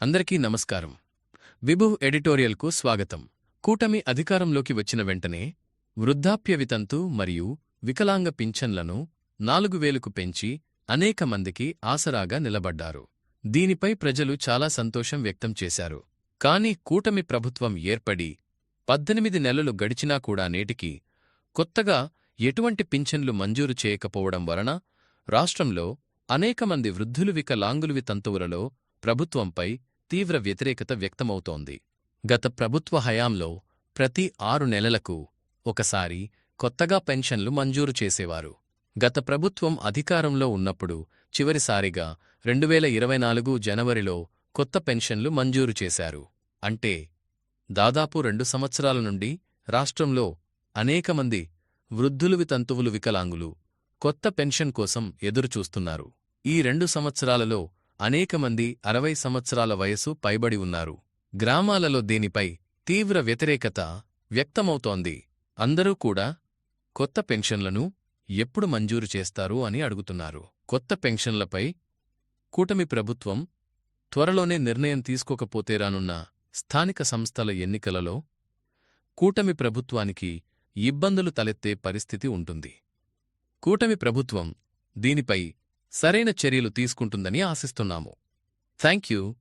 అందరికీ నమస్కారం. విభు ఎడిటోరియల్కు స్వాగతం. కూటమి అధికారంలోకి వచ్చిన వెంటనే వృద్ధాప్య వితంతు మరియు వికలాంగ పింఛన్లను నాలుగు వేలకు పెంచి అనేక మందికి ఆసరాగా నిలబడ్డారు. దీనిపై ప్రజలు చాలా సంతోషం వ్యక్తం చేశారు. కాని కూటమి ప్రభుత్వం ఏర్పడి పద్దెనిమిది నెలలు గడిచినా కూడా నేటికి కొత్తగా ఎటువంటి పింఛన్లు మంజూరు చేయకపోవడం వలన రాష్ట్రంలో అనేక మంది వృద్ధులు వికలాంగులు వితంతువులలో ప్రభుత్వంపై తీవ్ర వ్యతిరేకత వ్యక్తమవుతోంది. గత ప్రభుత్వ హయాంలో ప్రతి ఆరు నెలలకు ఒకసారి కొత్తగా పెన్షన్లు మంజూరు చేసేవారు. గత ప్రభుత్వం అధికారంలో ఉన్నప్పుడు చివరిసారిగా రెండువేల ఇరవై నాలుగు జనవరిలో కొత్త పెన్షన్లు మంజూరు చేశారు. అంటే దాదాపు రెండు సంవత్సరాల నుండి రాష్ట్రంలో అనేకమంది వృద్ధులు వితంతువులు వికలాంగులు కొత్త పెన్షన్ కోసం ఎదురుచూస్తున్నారు. ఈ రెండు సంవత్సరాలలో అనేకమంది అరవై సంవత్సరాల వయసు పైబడి ఉన్నారు. గ్రామాలలో దీనిపై తీవ్ర వ్యతిరేకత వ్యక్తమవుతోంది. అందరూ కూడా కొత్త పెన్షన్లను ఎప్పుడు మంజూరు చేస్తారు? అని అడుగుతున్నారు. కొత్త పెన్షన్లపై కూటమి ప్రభుత్వం త్వరలోనే నిర్ణయం తీసుకోకపోతే రానున్న స్థానిక సంస్థల ఎన్నికలలో కూటమి ప్రభుత్వానికి ఇబ్బందులు తలెత్తే పరిస్థితి ఉంటుంది. కూటమి ప్రభుత్వం దీనిపై సరైన చర్యలు తీసుకుంటుందని ఆశిస్తున్నాము. Thank you